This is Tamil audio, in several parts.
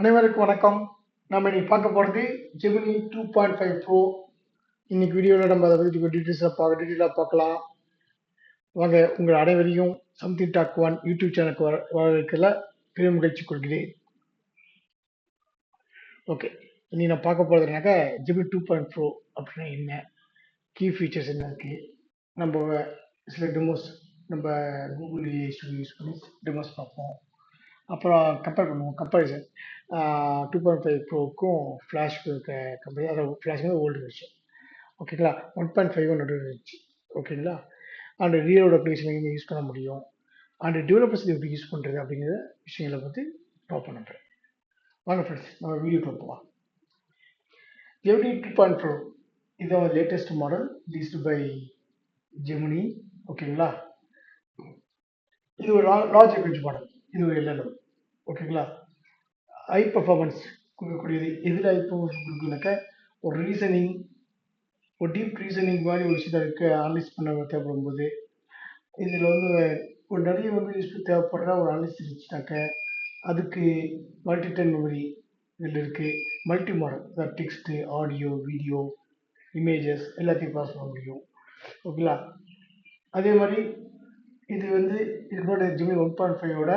அனைவருக்கும் வணக்கம். நம்ம இன்னைக்கு பார்க்க போகிறது Gemini two point five pro இன்னைக்கு வீடியோவில் நம்ம அதை பற்றி டீட்டெயில்ஸாக பார்க்க டீட்டெயிலாக பார்க்கலாம். வாங்க உங்கள் அனைவரையும் சம்திங் டாக் ஒன் யூடியூப் சேனலுக்கு வர வரவேற்கல பெரிய முயற்சி கொள்கிறேன். ஓகே இன்னைக்கு நான் பார்க்க போகிறதுனாக்கா ஜெமினி டூ பாயிண்ட் ப்ரோ அப்படின்னா என்ன? கீ ஃபீச்சர்ஸ் என்ன இருக்குது நம்ம சில டெமோஸ் நம்ம கூகுள் ஸ்டுடியோ யூஸ் பண்ணி டெமோஸ் பார்ப்போம். அப்புறம் கம்பேர் பண்ணுவோம் கம்பேரிசன் டூ பாயிண்ட் ஃபைவ் ப்ரோக்கும் ஃப்ளாஷ் கம்பெனி அதாவது ஃப்ளாஷ் வந்து ஓல்டு வெர்ஷன் ஓகேங்களா ஒன் பாயிண்ட் ஃபைவ் ஒன் இருந்துச்சு. ஓகேங்களா அண்ட் ரியலோட அப்ளிகேஷன் எங்கே யூஸ் பண்ண முடியும்? அண்ட் டெவலப்பர்ஸ் எப்படி யூஸ் பண்ணுறது அப்படிங்கிற விஷயங்களை பற்றி டாப் பண்ணுறேன் வாங்க ஃப்ரெண்ட்ஸ் நம்ம வீடியோ பார்ப்போம் ஜெமினி டூ பாயிண்ட் ப்ரோ இதான் லேட்டஸ்ட் மாடல் லீஸ்டு பை ஜெமினி ஓகேங்களா இது ஒரு லார்ஜ் லாங்குவேஜ் மாடல் இது ஒரு எல்எல்எம் ஓகேங்களா? ஹை பர்ஃபார்மன்ஸ் கொடுக்கக்கூடியது. எதில் ஹை பர்ஃபார்மன்ஸ் கொடுக்குனாக்கா ஒரு ரீசனிங் ஒரு டீப் ரீசனிங் மாதிரி ஒரு விஷயத்தை இருக்குது அனலைஸ் பண்ண தேவைப்படும் போது இதில் வந்து ஒரு நிறைய வந்து தேவைப்படுறா தேவைப்படுற ஒரு அனலிஸ்ட் இருந்துச்சுனாக்க அதுக்கு மல்டி டைம் மெமரி இதில் இருக்குது மல்டி மாடல் அதாவது டெக்ஸ்ட்டு ஆடியோ வீடியோ இமேஜஸ் எல்லாத்தையும் பாஸ் பண்ண முடியும். ஓகேங்களா? அதே மாதிரி இது வந்து இதோட ஜிமி ஒன் பாயிண்ட் ஃபைவோட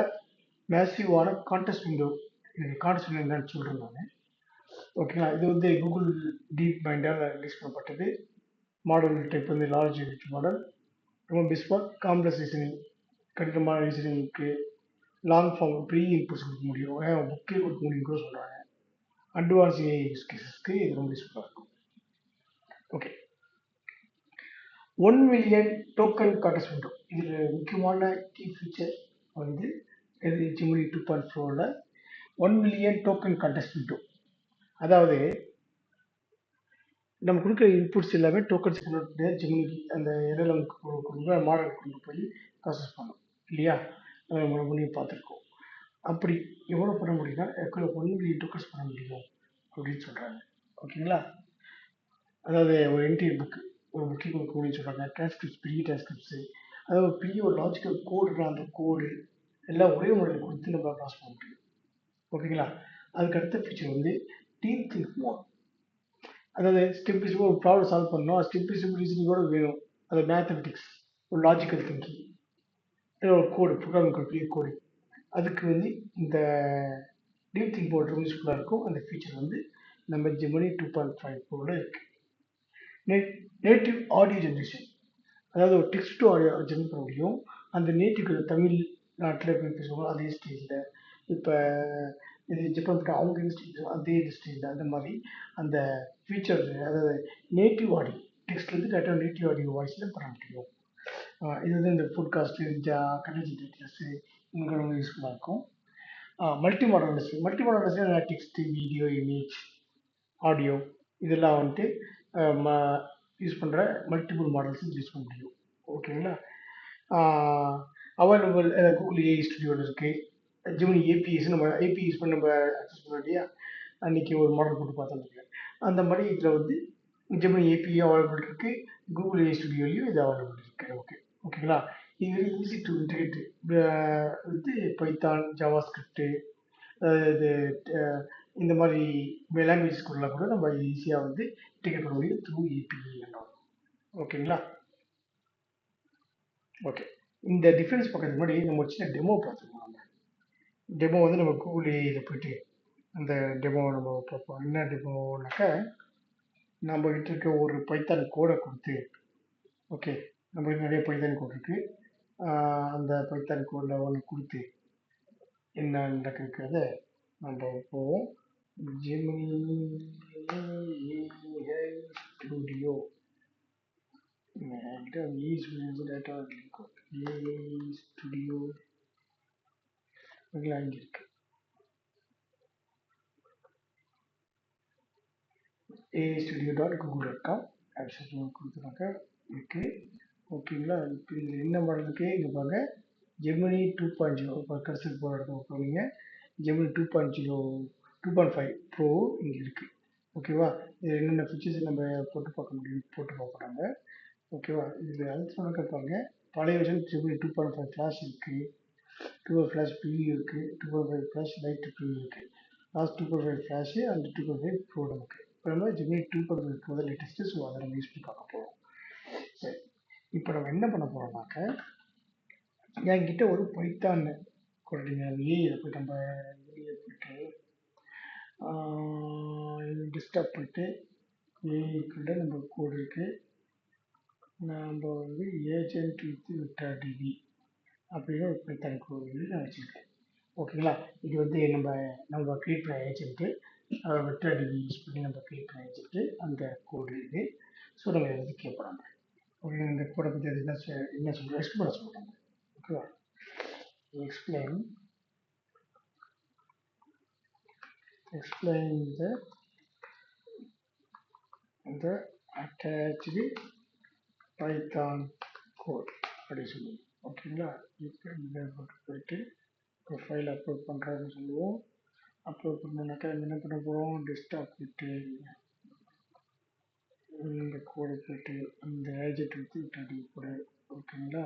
மேசிவான கான்டெஸ்ட் விண்டோ கான்டெஸ்ட் விண்டோ என்னன்னு சொல்கிறேன் நான். ஓகேங்களா இது வந்து கூகுள் டீப் மைண்டால் ரிலீஸ் பண்ணப்பட்டது. மாடல் டைப் வந்து லார்ஜ் மாடல் ரொம்ப பெஸ்ட்ஃபார் காம்ப்ளெக்ஸ் ரீசனிங் கடினமான ரீசனிங்க்கு லாங் ஃபார்ம் ப்ரீ இன்புட்ஸ் கொடுக்க முடியும். புக்கே கொடுக்க முடியும் கூட சொல்கிறாங்க அட்வான்ஸ் ஏஐ யூஸ் கேசஸ்க்கு இது ரொம்ப யூஸ்ஃபுல்லாக இருக்கும் okay one million token context window இதில் முக்கியமான கீ ஃபீச்சர் வந்து இது ஜிமினி டூ பாயிண்ட் ஃபோரில் ஒன் மில்லியன் டோக்கன் கான்டெஸ்ட் அதாவது நம்ம கொடுக்குற இன்புட்ஸ் எல்லாமே டோக்கன்ஸ் கொண்டு ஜிமினிக்கு அந்த எல்எல்எம் கொடுக்குற மாடல் கொண்டு போய் ப்ராசஸ் பண்ணும் இல்லையா? நம்ம பண்ணி பார்த்துருக்கோம். அப்படி எவ்வளோ பண்ண முடியும்னா எக்கோ ஒன் மில்லியன் டோக்கன்ஸ் பண்ண முடியும் அப்படின்னு சொல்கிறாங்க ஓகேங்களா? அதாவது ஒரு என்டிஎல் புக்கு ஒரு புக்கிங் கொடுக்க முடியும்னு சொல்கிறாங்க டிரான்ஸ்கிரிப்ட்ஸ் பெரிய டிரான்ஸ்கிரிப்ட்ஸு அதாவது ஒரு பெரிய ஒரு லாஜிக்கல் கோடு அந்த கோடு எல்லாம் ஒரே முறையில் கொடுத்து நம்ம ப்ராசஸ் பண்ண முடியும். ஓகேங்களா அதுக்கடுத்த ஃபீச்சர் வந்து டீம் திங்க் மோட் அதாவது ஸ்டெப் பை ஸ்டெப் ஒரு ப்ராப்ளம் சால்வ் பண்ணணும். ஸ்டெப் பை ஸ்டெப் ரீசனிங்கோட வேணும். அது மேத்தமெட்டிக்ஸ் ஒரு லாஜிக்கல் திங்கிங் ஒரு கோடு ப்ரோக்ராமிங் கோட் பெரிய கோடு அதுக்கு வந்து இந்த டீப் திங்க் போர்ட் ரொம்ப யூஸ்ஃபுல்லாக இருக்கும். அந்த ஃபீச்சர் வந்து நம்ம ஜெமினி டூ பாயிண்ட் ஃபைவ் போர்ட இருக்குது நே நேட்டிவ் ஆடியோ ஜென்ரேஷன் அதாவது ஒரு டெக்ஸ்ட் டு ஆடியோ ஜென்ரேட் பண்ண முடியும். அந்த நேட்டிவ் தமிழ் நாட்டில் எப்படி பேசுவாங்க அதே ஸ்டேஜில் இப்போ இது ஜப்பான் அவங்க ஸ்டேஜில் அதே ஸ்டேஜில் அந்த மாதிரி அந்த ஃபியூச்சர் அதாவது நேட்டிவ் ஆடியோ டெக்ஸ்ட்லேருந்து கரெக்டாக நேட்டிவ் ஆடியோ வாய்ஸில் பண்ண முடியும் இது வந்து இந்த ஃபுட்காஸ்ட்டு ஜா கண்டென்ட் டீட்டெயில்ஸு இங்கே ரொம்ப யூஸ்ஃபுல்லாக இருக்கும். Multi model multi model industry text video image audio இதெல்லாம் வந்துட்டு ம யூஸ் பண்ணுற மல்டிபிள் மாடல்ஸ் யூஸ் பண்ண முடியும் ஓகேங்களா அவைலபிள் கூகுள் ஏஐ ஸ்டுடியோவில் இருக்குது ஜிமினி ஏபிஎஸ் நம்ம ஏபிஎஸ் பண்ணி நம்ம அக்சஸ் பண்ண இல்லையா அன்றைக்கி ஒரு மாடல் போட்டு பார்த்தோம் அந்த மாதிரி இதில் வந்து ஜிமினி ஏபியும் அவைலபிள் இருக்குது கூகுள் ஏஐ ஸ்டுடியோலையும் இது அவைலபிள் இருக்குது ஓகே ஓகேங்களா இது வெரி ஈஸி டு இன்டிகிரேட் வந்து பைத்தான் ஜாவா ஸ்கிரிப்டு இது இந்த மாதிரி லாங்குவேஜஸ்குள்ள கூட நம்ம ஈஸியாக வந்து இன்டிகிரேட் பண்ண முடியும் த்ரூ ஏபிஐ ஓகேங்களா ஓகே இந்த டிஃப்ரென்ஸ் பார்க்கறதுக்கு முன்னாடி நம்ம சின்ன டெமோ பார்த்துக்கலாம் நம்ம டெமோ வந்து நம்ம கூகுள் இதில் போயிட்டு அந்த டெமோ நம்ம பார்ப்போம் என்ன டெமோனாக்கா நம்ம கிட்ட இருக்க ஒரு பைத்தான் கோடை கொடுத்து ஓகே நம்ம நிறைய பைத்தான் கோட் இருக்குது அந்த பைத்தான் கோடில் ஒன்று கொடுத்து என்ன நடக்கிறத நம்ம போவோம் ஜெமினி ஸ்டுடியோ டேட்டா இருக்கும் ஏஐ ஸ்டுடியோ இதெல்லாம் இங்கே AI studio dot Google dot com option கொடுத்துருக்காங்க. இருக்குது ஓகேங்களா இப்போ இதில் என்ன மாடலுக்கு இங்கே பாருங்க. ஜெமினி டூ பாயிண்ட் ஜீரோ இப்போ கடைசிக்கு போகிற இடத்துல போனீங்க Gemini two point zero two point five pro இங்கே இருக்குது ஓகேவா இது என்னென்ன ஃபீச்சர்ஸ் நம்ம போட்டு பார்க்க முடியும்? போட்டு பார்க்குறாங்க ஓகேவா இதில் அல்ட்ரானக்க பாருங்கள் பழைய version Gemini two point five flash இருக்குது டூ ஃப்ளாஷ் பிஇ இருக்குது two point five flash lite preview இருக்குது last two point five flash and two point five pro நமக்கு இப்போ நம்ம Gemini two point five pro latest so அதை நம்ம யூஸ் பண்ணி பார்க்க போகிறோம் சரி. இப்போ நம்ம என்ன பண்ண போகிறோம்னாக்க என்கிட்ட ஒரு பைத்தான் கொடுத்தீங்க ஏஐயில் போய் நம்ம வெளியே போய்ட்டு டிஸ்டர்ப் பண்ணிட்டு ஏஐக்குள்ள நம்ம கோடு இருக்குது நாம் வந்து ஏஜென்ட் வித் விட்டா டிவி அப்படின்னு ஒரு பைத்தான் கோடு நான் வச்சுருக்கேன். ஓகேங்களா இது வந்து நம்ம நம்ம க்ரியேட் பண்ண ஏஜென்ட்டு விட்டா டிவி யூஸ் பண்ணி நம்ம க்ரியேட் பண்ண ஏஜென்ட்டு அந்த கோடு இது. ஸோ நம்ம இதை வந்து கேட்போம் ஓகே இந்த கோடை பற்றி அது என்ன சொல் என்ன சொல்கிறோம் எக்ஸ்பிளைன் பண்ண சொல்கிறாங்க ஓகேவா explain explain the the attached Python code அப்படி சொல்லுவோம். ஓகேங்களா இப்போ இந்த போட்டு போயிட்டு ஒரு ஃபைல் அப்லோட் பண்ணுறாருன்னு சொல்லுவோம். அப்லோட் பண்ணோம்னாக்கா என்ன பண்ண போகிறோம் டெஸ்க்டாப் போயிட்டு இந்த கோடை போயிட்டு இந்த ஏஜெட் எடுத்து விட்டாடி கூட ஓகேங்களா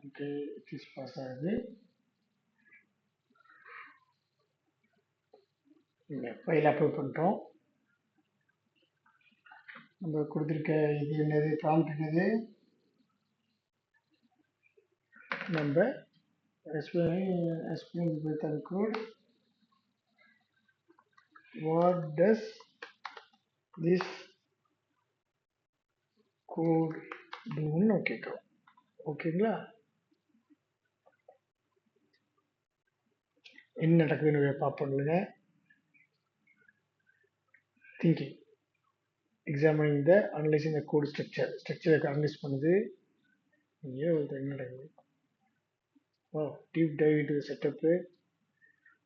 ஓகே இட்ஸ் பாஸ் ஆகுது. இந்த ஃபைல் அப்லோட் பண்ணிட்டோம். நம்ம கொடுத்துருக்க இது என்னது? ப்ராம்ப்ட் என்னது? நம்ம explain explain Python code. What does this code doன்னு ஓகேங்களா என்ன நடக்குதுன்னு பார்ப்போம்ல திங்கிங் எக்ஸாமினிங் த அனலைசிங் இந்த கோட் ஸ்ட்ரக்சர் ஸ்ட்ரக்சரை அனலைஸ் பண்ணுது. ஐயோ என்ன ஓ deep dive into setup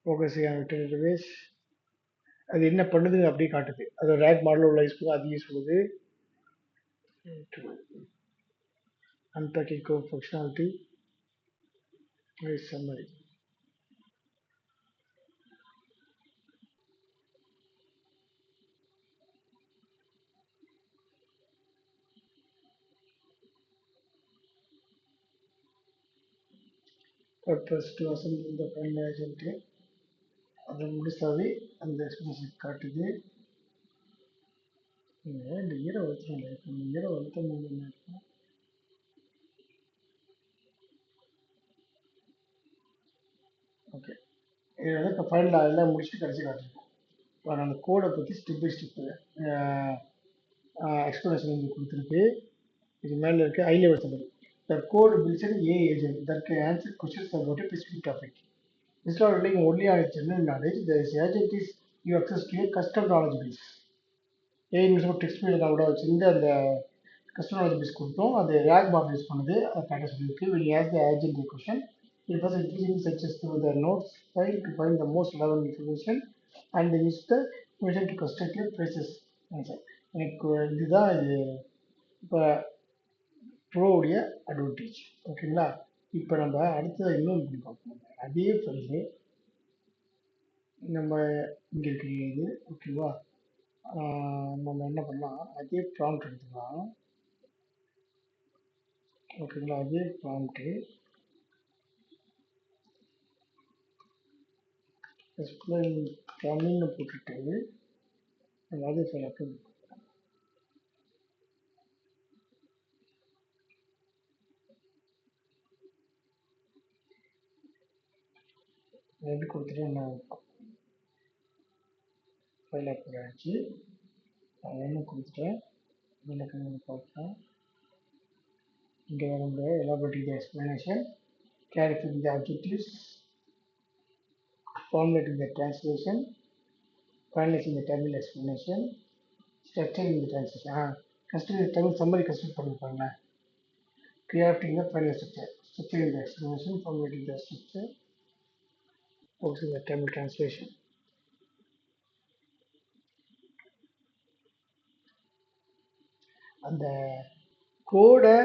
focusing on database அது என்ன பண்ணுது அப்படியே காட்டுது. அது ரேக் மாடல் உள்ள யூஸ் பண்ணுது. அது யூஸ் பண்ணுது. Unpacking go functionality summary summary purpose to assemble the final அதை முடிச்சாவே அந்த எக்ஸ்பிரஷன் காட்டுது. இங்க இந்த ஈர இல்லை இப்போ இந்த ஈர என்ன இருக்கும் ஓகே இது வந்து இப்போ ஃபைனல் எல்லாம் முடிச்சுட்டு கடைசி காட்டிருக்கோம். இப்போ நான் அந்த கோடை பற்றி ஸ்டெப் பை ஸ்டெப்பு எக்ஸ்பிளனேஷன் வந்து கொடுத்துருக்கு. இது மேலே இருக்க ஐ லெவல் சம்பளம் that code builds an AI agent that can answer questions about a specific topic. Instead of relying only on general knowledge, this agent is you access to a custom knowledge base. AI news text media கூட வச்சுருந்து அந்த கஸ்டமர் நாலேஜ் பேஸ் கொடுத்தோம் அது ரேக் பாப் யூஸ் பண்ணுது அதை பேட்டர் சொல்லியிருக்கு when as the agent question it was increasing சச்சஸ் to the notes file to find the most level information and use the mission to constructive prices எனக்கு இதுதான் இது இப்போ ப்ரோவுடைய அட்வான்டேஜ் ஓகேங்களா இப்போ நம்ம அடுத்தது இன்னொன்று இப்படி பார்ப்போம். அதே ஃபைலு நம்ம இங்கே இருக்கிற இது ஓகேவா நம்ம என்ன பண்ணலாம்? அதே ப்ராம்ப்ட் எடுத்துக்கலாம். ஓகேங்களா அதே ப்ராம்ப்ட்டு எக்ஸ்பிளைன் தமிழ்னு போட்டுட்டு நம்ம அதே ஃபைல் அப்லோட் ரெட் கொடுத்துட்டு என்ன ஃபைல் அப்லோட் ஆகிடுச்சு ஒன்று கொடுத்துட்டேன் எனக்கு பார்க்குறேன் இங்கே நம்முடைய elaborative explanation clarifying the objectives formulating the translation, finalizing the Tamil explanation, structuring the translation. ஆ கஸ்டடி தமிழ் சம்மரி கஸ்டடி பண்ணியிருப்பாங்க creating the final structure structuring the explanation formulating the structure, focusing the Tamil translation? அந்த கோடை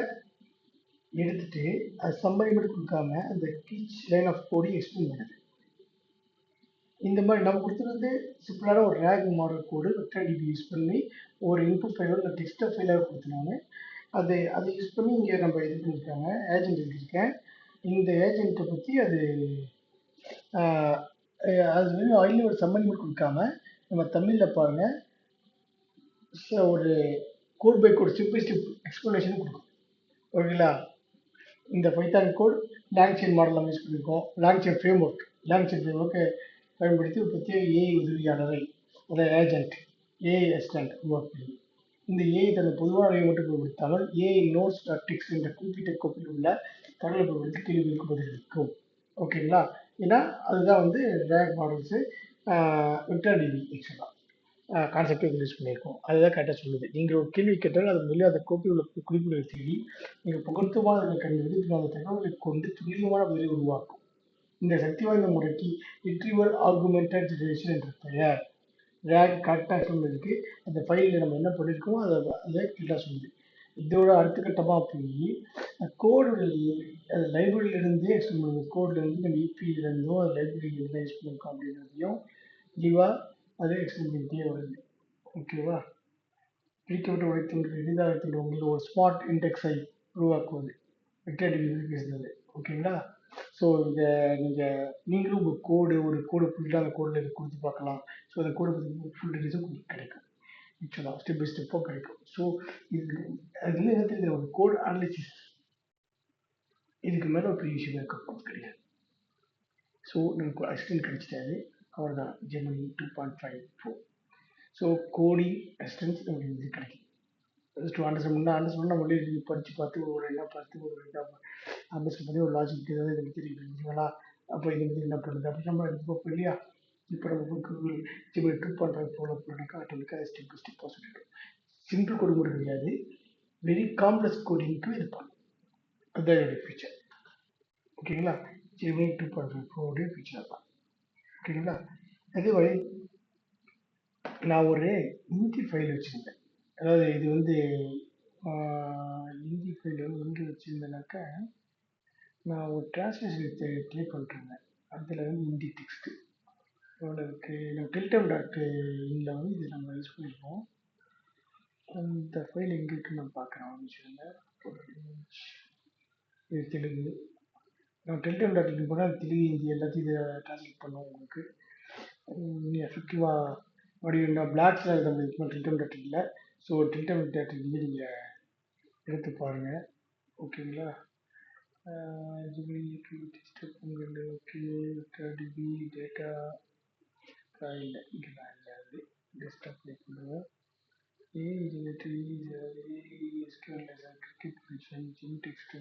எடுத்துட்டு அது சம்பளம் மட்டும் கொடுக்காம அந்த டீச் லைன் ஆஃப் கோடையும் எக்ஸ்பிளைன் பண்ணுது. இந்த மாதிரி நம்ம கொடுத்துருந்து சிம்பிளான ஒரு RAG model code vector use பண்ணி ஒரு இன்புட் ஃபைலோ இல்லை டெக்ஸ்ட் ஃபைலாக கொடுத்துருவாங்க அது அதை யூஸ் பண்ணி இங்கே நம்ம இது பண்ணியிருக்காங்க ஏஜென்ட் எழுதியிருக்கேன். இந்த ஏஜென்ட்டை பற்றி அது அது வந்து அதில் ஒரு சம்மன் மட்டும் கொடுக்காம நம்ம தமிழில் பாருங்க. ச- ஒரு code by code step by step explanation கொடுக்கும். ஓகேங்களா? இந்த பைத்தான் கோட் லாங்செயின் மாடல் நம்ம யூஸ் பண்ணியிருக்கோம் லாங்செயின் ஃப்ரேம் ஒர்க் லாங்செயின் ஃப்ரேம் ஒர்க்கை பயன்படுத்தி ஒரு பிரத்யேக ஏஐ உதவியாளரை அதாவது ஏஜென்ட் ஏஐ அசிஸ்டன்ட் உருவாக்குகிறது இந்த ஏஐ தனது பொதுவான அறிவை மட்டும் பயன்படுத்தாமல் ஏஐ நோட்ஸ் டாக்டிக்ஸ் என்ற குறிப்பிட்ட கோப்பில் உள்ள தகவலை பயன்படுத்தி கேள்விகளுக்கு பதிலளிக்கும். ஓகேங்களா? ஏன்னா அதுதான் வந்து ரேக் மாடல்ஸு விக்டர் டிவி ஆக்சுவலாக கான்செப்டை யூஸ் பண்ணியிருக்கோம். அதுதான் கரெக்டாக சொல்லுது. நீங்கள் ஒரு கேள்வி கேட்டால் அது முதலில் அந்த கோப்பில் உள்ள குறிப்புகளை தேடி நீங்கள் புகழ்த்துவாத கண்டறிந்து அந்த தகவலை கொண்டு துல்லியமான பதிலை உருவாக்கும். இந்த சக்தி வாய்ந்த முறைக்கு ரிட்ரீவல் ஆர்குமெண்டட் ஜெனரேஷன் என்ற பெயர். ரேக் கரெக்டாக சொன்னதுக்கு அந்த ஃபைலில் நம்ம என்ன பண்ணியிருக்கோமோ அதை அதை கரெக்டாக சொல்லுது. இதோட அடுத்த கட்டமாக போய் கோடு லைப்ரரியிலேருந்தே யூஸ் பண்ணுங்க கோட்லேருந்து நம்ம இபியிலேருந்தோ அது லைப்ரரியிலேருந்து யூஸ் பண்ணியிருக்கோம் அப்படின்றதையும் தெளிவாக அதே எக்ஸ்பிளைன் பண்ணிட்டே வருது. ஓகேவா பிரிக்கப்பட்ட உழைத்தின் எளிதாகத்தின் உங்களுக்கு ஒரு ஸ்மார்ட் இண்டெக்ஸை உருவாக்குவது. வெக்டர் டிகிரி பேசுனது ஓகேங்களா ஸோ இந்த நீங்கள் நீங்களும் உங்கள் கோடு ஒரு கோடு ஃபுல்லாக அந்த கோடில் கொடுத்து பார்க்கலாம். ஸோ அந்த கோடை பற்றி ஃபுல் டீட்டெயில்ஸும் உங்களுக்கு கிடைக்கும். ஆக்சுவலாக ஸ்டெப் பை ஸ்டெப்பாக கிடைக்கும் ஸோ இதுக்கு அது என்ன தெரியுது ஒரு கோட் அனலிசிஸ் இதுக்கு மேலே ஒரு பெரிய விஷயம் இருக்க கிடையாது ஸோ நமக்கு அசிஸ்டன்ட் கிடைச்சிட்டாரு அவர் தான் Gemini two point five four so coding assistance நமக்கு இது கிடைக்கும் டு அண்டர்ஸ்டாண்ட் ஹண்ட்ரட் அண்டர்ஸ்டாண்ட் நம்ம வெளியே படித்து பார்த்து ஒரு என்ன பார்த்து ஒரு என்ன அண்டர்ஸ்டாண்ட் பண்ணி ஒரு லாஜிக் ஏதாவது தெரியும் இல்லைங்களா அப்போ இது வந்து என்ன பண்ணுது அப்படி நம்ம எடுத்துப்போம் இல்லையா இப்போ நம்ம Google Gmail two point five follow ஆட்டோமேட்டிக்காக ஸ்டெப் பை ஸ்டெப்பாக சொல்லிடும் சிம்பிள் கோடிங் கூட கிடையாது. வெரி காம்ப்ளெக்ஸ் கோடிங்க்கு இது பண்ணும் அதுதான் என்னுடைய ஃபீச்சர் ஓகேங்களா ஜிமெயில் டூ பாயிண்ட் ஃபைவ் ஃபோருடைய ஃபீச்சர் தான் ஓகேங்களா அதே மாதிரி நான் ஒரு இந்தி ஃபைல் வச்சுருந்தேன். அதாவது இது வந்து ஆஹ், இந்தி ஃபைல் வந்து வச்சுருந்தேனாக்கா நான் ஒரு டிரான்ஸ்லேஷன் ட்ரை பண்ணிருந்தேன் அதில் வந்து இந்தி டெக்ஸ்ட்டு எவ்வளோ இருக்குது டில்டம் டெல்டம் டாட் இதில் வந்து இது நம்ம யூஸ் பண்ணியிருக்கோம் அந்த ஃபைல் எங்கே இருக்குன்னு நான் பார்க்குறேன் ஒரு நிமிஷம் இது தெலுங்கு நம்ம டெல்டம் டாட் இன் போனால் தெலுங்கு ஹிந்தி எல்லாத்தையும் இதை ட்ரான்ஸ்லேட் பண்ணுவோம் உங்களுக்கு. இன்னும் எஃபெக்டிவாக அப்படி நான் பிளாக்ஸில் நம்ம இது டெல்டம் டாட் இல்லை. ஸோ டெல்டம் டாட் இங்கே நீங்கள் எடுத்து பாருங்கள் ஓகேங்களா Ghibli disturb Pongal okay DB data இல்லை இங்கே தான் இல்லை அது டெஸ்க்டாப் ப்ளே பண்ணுவோம் a related SQL cricket function gym text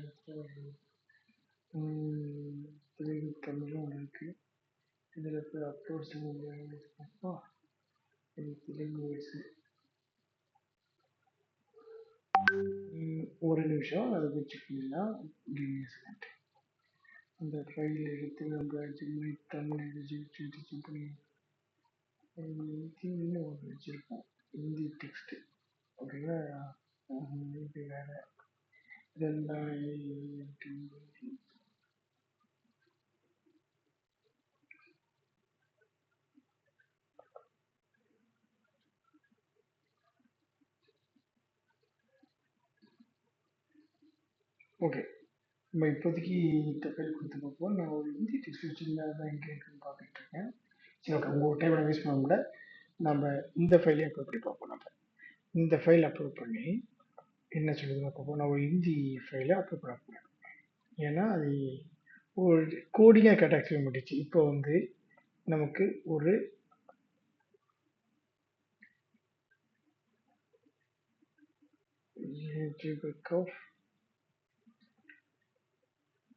Telugu தமிழும் ஒன்று இருக்குது இதில் போய் அப்லோட்ஸ் அப்பா இது தெலுங்கு வயசு ஒரு நிமிஷம் அதை போய் செக் பண்ணிடலாம் செகண்ட் அந்த ஃபைல் எடுத்து நம்ம ஜிம்மை தமிழ் எழுதி செக் பண்ணி ஹிந்தின்னு ஒன்று வச்சுருப்போம் ஹிந்தி டெக்ஸ்ட்டு ஓகேங்களா ஹம், இது வேறு இதெல்லாம் இருக்கு. ஓகே நம்ம இப்போதைக்கு இந்த ஃபைல் கொடுத்து பார்ப்போம் நான் ஒரு ஹிந்தி டெக்ஸ்ட் வச்சுருந்தா தான் எங்கே இருக்குன்னு பார்த்துட்டு இருக்கேன் சரி ஓகே உங்கள் டைம் வேஸ்ட் பண்ண கூட நம்ம இந்த ஃபைலே அப்லோட் பண்ணி பார்ப்போம் நம்ம. இந்த ஃபைல் அப்லோட் பண்ணி என்ன சொல்லுதுன்னு பார்ப்போம். நான் ஒரு ஹிந்தி ஃபைலை அப்லோட் பண்ண போகிறேன் ஏன்னா அது ஒரு கோடிங்காக கேட்ட ஆக்சுவலி முடிச்சு இப்போ வந்து நமக்கு ஒரு ஆஃப்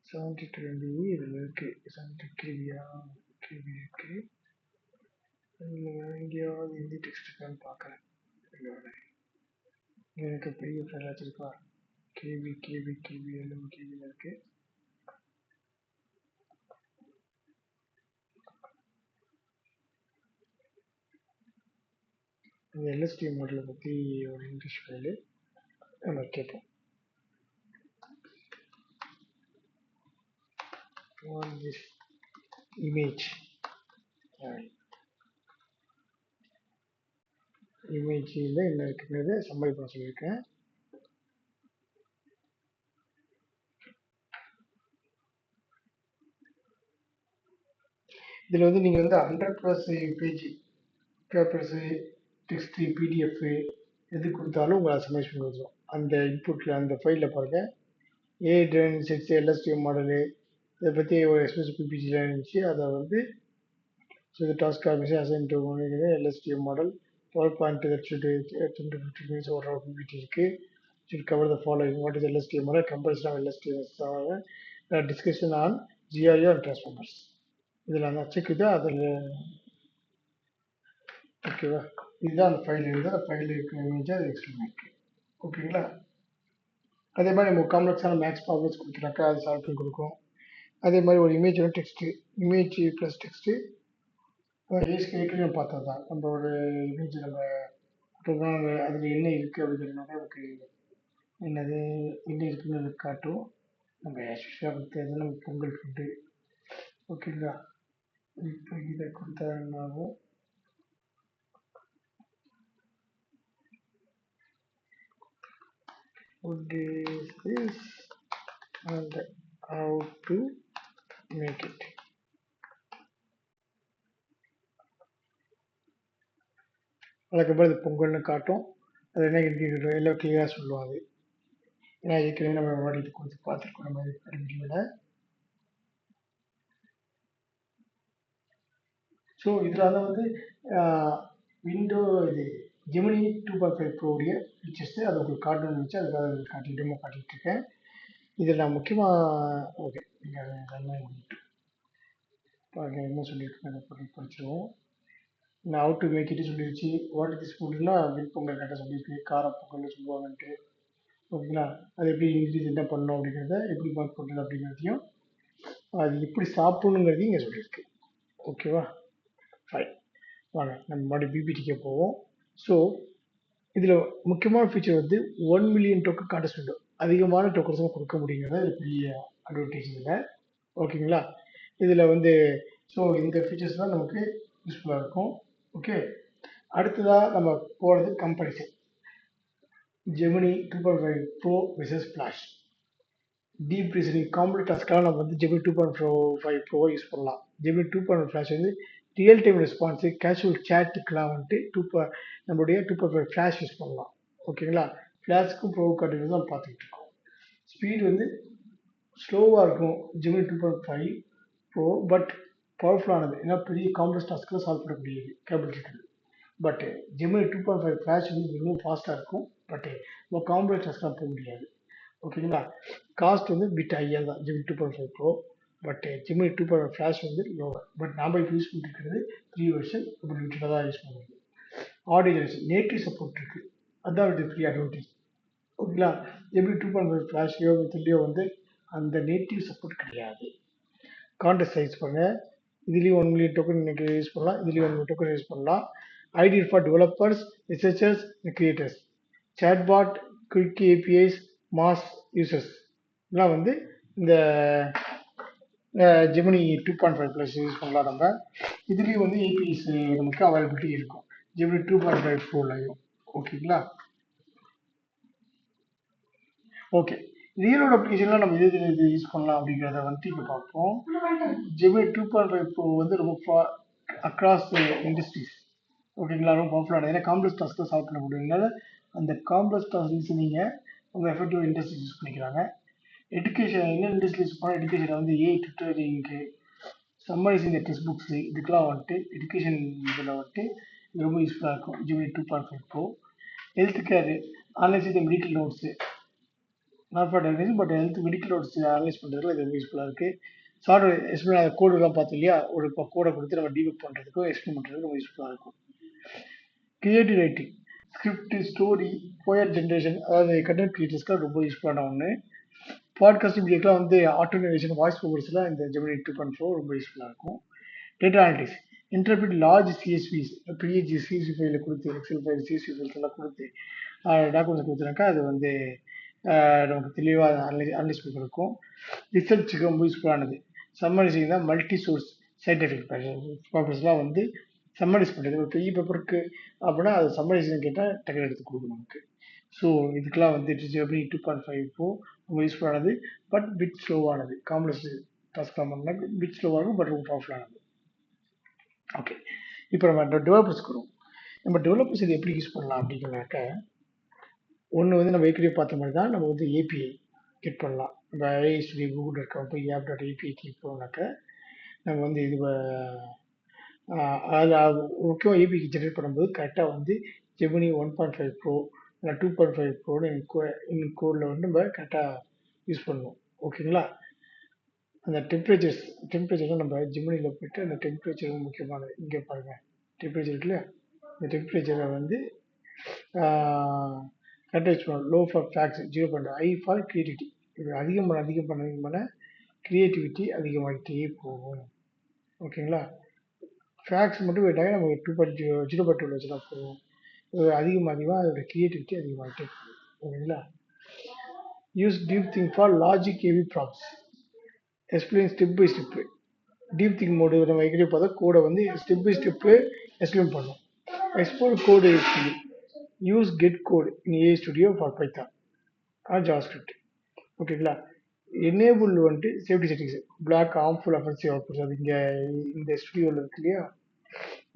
செவன்டி டுவெண்ட்டி இதில் இருக்குது செவன்டி கேபியா கேபி இருக்குது எங்கேயாவது ஹிந்தி டெக்ஸ்ட் இருக்கான்னு பார்க்குறேன். எனக்கு பெரிய ஃபைல் வச்சுருக்கா கேபி கேபி கேவி எல்லாம் கேவியில் இருக்குது இந்த எல்எஸ்டி மாடலை பற்றி ஒரு இங்கிலீஷ் ஃபைலு நம்ம கேட்போம் on this image? இமேஜில் என்ன இருக்குங்கிறது சம்மல் பண்ண சொல்லியிருக்கேன் இதில் வந்து நீங்கள் வந்து hundred plus page papers text PDF எது கொடுத்தாலும் உங்களை சமைஸ் பண்ணி கொடுத்துரும். அந்த இன்புட்டில் அந்த ஃபைலில் பாருங்கள் a train sets LSTM model இதை பற்றி ஒரு எக்ஸ்பிரஸ் பிபிடிலாம் இருந்துச்சு. அதை வந்து ஸோ இது task officer assign to LSTM model power point ten to fifty minutes ஒரு பிபிடி இருக்குது should cover the following. What is LSTM model? Comparison of LSTM uh, discussion on and transformers. இதில் அந்த செக் இது அதில் ஓகேவா இதுதான் அந்த ஃபைல் இருக்குது அந்த ஃபைல் இருக்கிற இமேஜ் அது எக்ஸ்பிளைன் ஓகேங்களா அதே மாதிரி நம்ம காம்ப்ளெக்ஸான மேக்ஸ் ப்ராப்ளம்ஸ் கொடுத்துனாக்கா அது சால்வ் பண்ணி கொடுக்கும். அதே மாதிரி ஒரு image text image plus text ஏற்கனவே பார்த்தது தான் நம்ம ஒரு இமேஜ் நம்ம அதில் என்ன இருக்குது அப்படிங்கிறதுனால நமக்கு என்னது என்ன இருக்குன்னு காட்டும். நம்ம ஆக்சுவலாக கொடுத்தது நம்ம பொங்கல் ஃபுட்டு ஓகேங்களா இப்போ இதை கொடுத்தா okay and What is this and how to make it. அதுக்கப்புறம் இது பொங்கல்னு காட்டும். அது என்ன இருக்கு எல்லாம் கிளியராக சொல்லுவோம் அது ஏன்னா ஏற்கனவே நம்ம வாடி இது கொடுத்து பார்த்துருக்கோம். நம்ம வீடியோவில் ஸோ இதனால வந்து விண்டோ இது ஜெமினி டூ பாய் ஃபைவ் ப்ரோடைய ஃபீச்சர்ஸு அது உங்களுக்கு காட்டணும்னு வச்சு அதுக்காக உங்களுக்கு காட்டி டெமோ இருக்கேன். இதில் நான் முக்கியமாக ஓகே நீங்கள் என்ன சொல்லியிருக்கேன் அதை படிச்சிருவோம். நான் அவுட் டு மேக் இட்டு சொல்லிடுச்சு வாட் திஸ் ஃபுட்னா வில் பொங்கல் கட்ட சொல்லியிருக்கு கார பொங்கல்னு சொல்லுவாங்கன்ட்டு. ஓகேங்களா? அது எப்படி இன்க்ரீஸ் என்ன பண்ணணும் அப்படிங்கிறத எப்படி மார்க் பண்ணுறது அப்படிங்கிறதையும் அது எப்படி சாப்பிடணுங்கிறதையும் இங்கே சொல்லியிருக்கு ஓகேவா? ஃபைன் வாங்க நம்ம மறுபடியும் பிபிடிக்கே போவோம். ஸோ இதில் முக்கியமான ஃபீச்சர் வந்து ஒன் மில்லியன் டோக்கன் கான்டெஸ்ட் உண்டு அதிகமான டோக்கன்ஸும் கொடுக்க முடியுங்கிறத இது பெரிய அட்வான்டேஜ் இதில் ஓகேங்களா? இதில் வந்து ஸோ இந்த ஃபீச்சர்ஸ் தான் நமக்கு யூஸ்ஃபுல்லாக இருக்கும். ஓகே அடுத்ததாக நம்ம போகிறது comparison Gemini two point five pro versus flash deep reasoning காம்படி டாஸ்க்காக நம்ம வந்து Gemini two point four five ப்ரோவை use பண்ணலாம் ஜெமினி டூ பாயிண்ட் ஃப்ளாஷ் வந்து ரியல் டைம் ரெஸ்பான்ஸு கேஷுவல் சேட்டுக்கெலாம் வந்துட்டு டூ பா நம்மளுடைய two point five flash use பண்ணலாம். ஓகேங்களா ஃப்ளாஷ்க்கும் ப்ரோ காட்டுறது தான் பார்த்துக்கிட்டு இருக்கோம். ஸ்பீட் வந்து ஸ்லோவாக இருக்கும். Gemini two point five pro but பவர்ஃபுல்லானது ஏன்னா பெரிய காம்ப்ளெக்ஸ் டாஸ்க்கெலாம் சால்வ் பண்ணக்கூடியது கேபிள் இருக்குது but Gemini two point five flash வந்து மிகவும் ஃபாஸ்ட்டாக இருக்கும். பட்டு நம்ம காம்ப்ளெக்ஸ் டாஸ்க்லாம் போக முடியாது. ஓகேங்களா காஸ்ட் வந்து பிட் ஹையாக தான். Gemini two point five pro but Gemini two point flash வந்து லோவர் பட் நாம் இப்போ யூஸ் பண்ணிருக்கிறது த்ரீ வருஷன் இப்போ லிமிட்டடாக தான் யூஸ் பண்ணுறது. ஆடியோ ஜெனரேஷன் நேட்டிவ் சப்போர்ட் இருக்குது அதுதான் இது த்ரீ அட்வான்டேஜ் ஓகேங்களா எப்படி டூ பாயிண்ட் ஃபைவ் ஃப்ளாஷ்லையோ வித்லையோ வந்து அந்த நேட்டிவ் சப்போர்ட் கிடையாது. கான்டெஸ்ட் சைஸ் பண்ணுங்கள் இதுலேயும் ஒன் மில்லியன் டோக்கன் இன்னைக்கு யூஸ் பண்ணலாம். இதுலேயும் ஒன் மில்லியன் டோக்கன் யூஸ் பண்ணலாம். Ideal for developers researchers creators chatbot quick APIs mass users இதெல்லாம் வந்து இந்த Gemini two point five plus use பண்ணலாம் நம்ம. இதுலேயும் வந்து ஏபிஎஸ் நமக்கு அவைலபிலிட்டி இருக்கும். ஜெமினி டூ பாயிண்ட் ஃபைவ் ப்ரோலையும் ஓகேங்களா ஓகே ரியலோட அப்ளிகேஷன்லாம் நம்ம எது எது யூஸ் பண்ணலாம் அப்படிங்கிறத வந்து இப்போ பார்ப்போம். Gemini two point five pro வந்து ரொம்ப அக்ராஸ் இண்டஸ்ட்ரீஸ் ஓகேங்களா ரொம்ப பவர்ஃபுல்லானது ஏன்னா காம்ப்ளெக்ஸ் டாஸ்க் தான் சால்வ் பண்ண முடியும்னால அந்த காம்ப்ளெக்ஸ் டாஸ்க் நீங்கள் உங்கள் எஃபெக்டிவ் இண்டஸ்ட்ரி யூஸ் பண்ணிக்கிறாங்க. எஜுகேஷன் என்ன இண்டஸ்ட்ரி யூஸ் பண்ணால் எஜுகேஷன் வந்து ஏ ட்விட்டரிங்க்கு இந்த டெக்ஸ்ட் புக்ஸு இதுக்கெலாம் வந்துட்டு எஜுகேஷன் இதில் வந்துட்டு ரொம்ப யூஸ்ஃபுல்லாக இருக்கும். GB two point five pro health care online இந்த medical notes not for diagnosis but health medical notes analyse பண்ணுறதுல இது ரொம்ப யூஸ்ஃபுல்லாக இருக்குது சாஃப்ட்வேர் எக்ஸ்பிளைன் அந்த கோடுலாம் பார்த்தோம் இல்லையா? ஒரு இப்போ கோடை கொடுத்து நம்ம டீபக் பண்ணுறதுக்கும் எக்ஸ்பிளைன் பண்ணுறதுக்கு ரொம்ப யூஸ்ஃபுல்லாக இருக்கும். கிரியேட்டிவ் ரைட்டிங் ஸ்கிரிப்ட் ஸ்டோரி போயர் ஜென்ரேஷன் அதாவது கண்டென்ட் கிரியேட்டர்ஸ்க்கு ரொம்ப யூஸ்ஃபுல்லான ஒன்று பாட்காஸ்ட் இப்படிக்கெலாம் வந்து ஆட்டோனேஷன் வாய்ஸ் ஓவர்ஸ்லாம் இந்த ஜெமினி டூ பாயிண்ட் ஃபோர் ரொம்ப யூஸ்ஃபுல்லாக இருக்கும். டேட்டா அனாலிட்டிக்ஸ் இன்டர்பிரிட் லார்ஜ் சிஎஸ்பிஸ் பெரிய சிஎஸ்பி ஃபைலில் கொடுத்து எக்ஸல் ஃபைல் சிஎஸ்பி ஃபைல்ஸ் எல்லாம் கொடுத்து டாக்குமெண்ட்ஸ் கொடுத்துனாக்கா அது வந்து நமக்கு தெளிவாக அனலைஸ் அனலைஸ் இருக்கும் கொடுக்கும். ரிசர்ச்சுக்கு ரொம்ப யூஸ்ஃபுல்லானது சம்மரிசிங் தான் மல்டி சோர்ஸ் சயின்டிஃபிக் பர்பஸ்லாம் வந்து சம்மரைஸ் பண்ணுறது ஒரு பெரிய பேப்பருக்கு அப்படின்னா அது சம்மரைசிங் கேட்டால் டக்குனு எடுத்து கொடுக்கும் நமக்கு. ஸோ இதுக்கெலாம் வந்து ஜெமினி டூ பாயிண்ட் ஃபைவ் இப்போ ரொம்ப யூஸ்ஃபுல்லானது பட் பிட் ஸ்லோவானது காம்ப்ளெக்ஸ் டாஸ்க்லாம் பண்ணால் பிட் ஸ்லோவாக இருக்கும் பட் ரொம்ப பவர்ஃபுல்லானது ஓகே இப்போ நம்ம டெவலப்பர்ஸ்க்கு வரும். நம்ம டெவலப்பர்ஸ் இது எப்படி யூஸ் பண்ணலாம் அப்படின்னாக்க ஒன்று வந்து நம்ம ஏற்கனவே பார்த்த மாதிரி தான் நம்ம வந்து ஏபிஐ கெட் பண்ணலாம். நம்ம ஐஎஸ்டி கூகுள் இருக்க போய் ஆப் டாட் ஏபிஐ கிளிக் பண்ணோம்னாக்க நம்ம வந்து இது அது முக்கியமாக ஏபிஐ ஜென்ரேட் பண்ணும்போது கரெக்டாக வந்து Gemini one point five pro இல்லை டூ பாயிண்ட் ஃபைவ் ப்ரோன்னு இன் கோடில் வந்து நம்ம கரெக்டாக யூஸ் பண்ணணும் ஓகேங்களா? அந்த டெம்பரேச்சர்ஸ் டெம்பரேச்சர்லாம் நம்ம ஜிம்னியில் போயிட்டு அந்த டெம்பரேச்சர் முக்கியமானது. இங்கே பாருங்கள் டெம்பரேச்சர் இருக்குல்ல? இந்த டெம்பரேச்சரை வந்து கரெக்டாக பண்ணணும் low for facts zero point high for creativity இது அதிகம் பண்ண அதிகம் பண்ண அதிகம் பண்ண க்ரியேட்டிவிட்டி அதிகமாகிட்டே போகும். ஓகேங்களா ஃபேக்ஸ் மட்டும் போயிட்டாங்க நம்ம two point zero zero point two வச்சுனா போகும். இது அதிகமாக அதிகமாக அதோட க்ரியேட்டிவிட்டி அதிகமாகிட்டே போகும். ஓகேங்களா use deep think for logic heavy probs explain step by step deep think mode நம்ம எகிரி பார்த்தா கோடை வந்து ஸ்டெப் பை ஸ்டெப்பு எக்ஸ்பிளைன் பண்ணோம். Export code use get code in a studio for Python or JavaScript ஓகேங்களா எனேபிள் வந்துட்டு safety settings block harmful offensive outputs அது இங்கே இந்த ஸ்டுடியோவில் இருக்கு இல்லையா?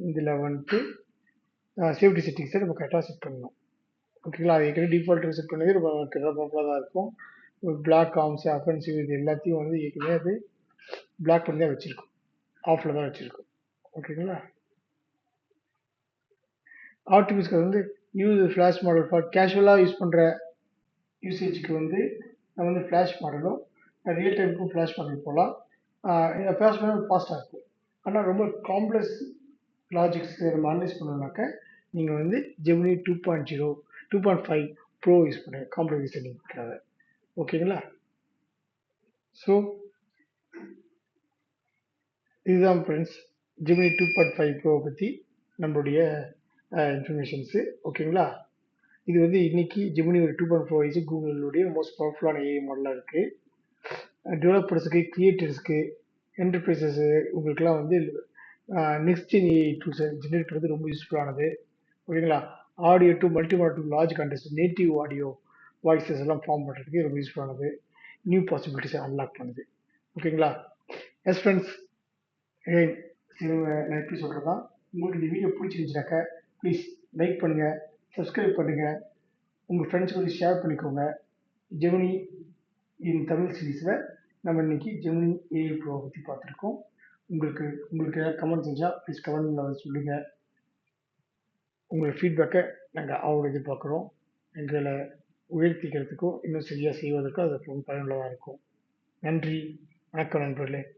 இதில் வந்துட்டு சேஃப்டி செட்டிங்ஸை நம்ம கரெக்டாக செட் பண்ணணும். ஓகேங்களா அது ஏற்கனவே டிஃபால்ட் செட் பண்ணது ரொம்ப ப்ராப்பராக தான் இருக்கும். பிளாக் ஆர்ம்ஸ் அஃபென்சிவ் இது எல்லாத்தையும் வந்து ஏற்கனவே அது பிளாக் பண்ணி தான் வச்சுருக்கோம். ஆஃபில் தான் வச்சுருக்கோம். ஓகேங்களா ஆர்டிபிஸ்க்கு வந்து யூஸ் ஃப்ளாஷ் மாடல் ஃபார் கேஷுவலாக யூஸ் பண்ணுற யூசேஜுக்கு வந்து நம்ம வந்து ஃப்ளாஷ் மாடலும் ரியல் டைமுக்கும் ஃப்ளாஷ் மாடல் போகலாம் இந்த ஃப்ளாஷ் மாடல் ஃபாஸ்ட்டாக இருக்கும். ஆனால் ரொம்ப காம்ப்ளெக்ஸ் லாஜிக்ஸ் நம்ம அனலைஸ் பண்ணோம்னாக்க நீங்கள் வந்து Gemini two point zero two point five pro use பண்ணுங்கள் காம்ப்ளெக்ஸ் செட்டிங்க்காக ஓகேங்களா ஸோ இதுதான் friends Gemini two point five ப்ரோவை பற்றி நம்மளுடைய இன்ஃபர்மேஷன்ஸு ஓகேங்களா இது வந்து இன்னைக்கு ஜெமினி ஒரு டூ பாயிண்ட் ஃபோர் இஸ் கூகுளுடைய மோஸ்ட் பவர்ஃபுல்லான ஏஐ மாடலாக இருக்குது டெவலப்பர்ஸுக்கு கிரியேட்டர்ஸ்க்கு என்டர்பிரைசஸ் உங்களுக்குலாம் வந்து next gen AI tools generate பண்ணுறது ரொம்ப யூஸ்ஃபுல்லானது ஓகேங்களா audio to multimodal to large context native audio voices எல்லாம் ஃபார்ம் பண்ணுறதுக்கு ரொம்ப யூஸ்ஃபுல்லானது நியூ பாசிபிலிட்டிஸை அன்லாக் பண்ணுது. ஓகேங்களா எஸ் ஃப்ரெண்ட்ஸ் நான் எப்படி சொல்கிறதா உங்களுக்கு இந்த வீடியோ பிடிச்சிருந்துச்சுனாக்கா ப்ளீஸ் லைக் பண்ணுங்கள் சப்ஸ்கிரைப் பண்ணுங்கள் உங்கள் ஃப்ரெண்ட்ஸ் கூட ஷேர் பண்ணிக்கோங்க. ஜெமினி இன் தமிழ் சீரீஸில் நம்ம இன்னைக்கு ஜெமினி ஏஐ ப்ரோ பற்றி பார்த்துருக்கோம். உங்களுக்கு உங்களுக்கு ஏதாவது கமெண்ட் செஞ்சால் ப்ளீஸ் கமெண்டில் சொல்லுங்கள் உங்கள் ஃபீட்பேக்கை நாங்கள் அவங்க எதிர்பார்க்குறோம். எங்களை உயர்த்திக்கிறதுக்கும் இன்னும் சரியாக செய்வதற்கும் அது ரொம்ப பயனுள்ளதாக இருக்கும். நன்றி வணக்கம் நண்பர்களே.